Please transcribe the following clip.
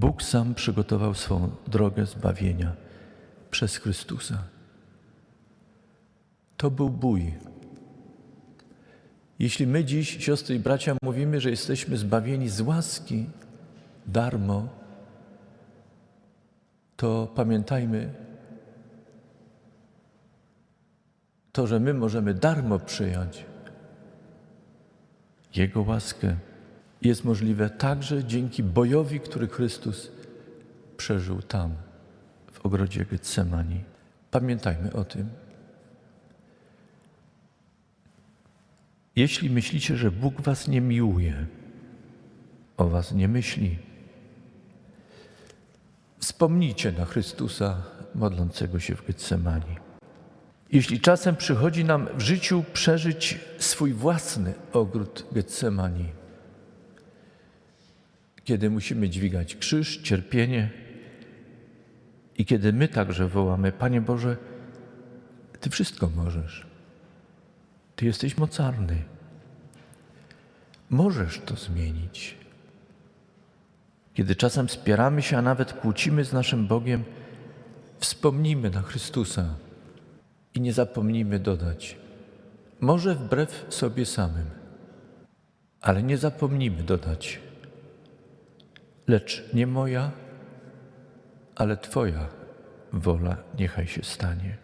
Bóg sam przygotował swą drogę zbawienia przez Chrystusa. To był bój. Jeśli my dziś, siostry i bracia, mówimy, że jesteśmy zbawieni z łaski, darmo, to pamiętajmy, to, że my możemy darmo przyjąć Jego łaskę, jest możliwe także dzięki bojowi, który Chrystus przeżył tam, w ogrodzie Getsemani. Pamiętajmy o tym. Jeśli myślicie, że Bóg was nie miłuje, o was nie myśli, wspomnijcie na Chrystusa modlącego się w Getsemani. Jeśli czasem przychodzi nam w życiu przeżyć swój własny ogród Getsemani, kiedy musimy dźwigać krzyż, cierpienie i kiedy my także wołamy: Panie Boże, Ty wszystko możesz. Ty jesteś mocarny. Możesz to zmienić. Kiedy czasem spieramy się, a nawet kłócimy z naszym Bogiem, wspomnijmy na Chrystusa i nie zapomnijmy dodać, może wbrew sobie samym, ale nie zapomnijmy dodać, lecz nie moja, ale Twoja wola niechaj się stanie.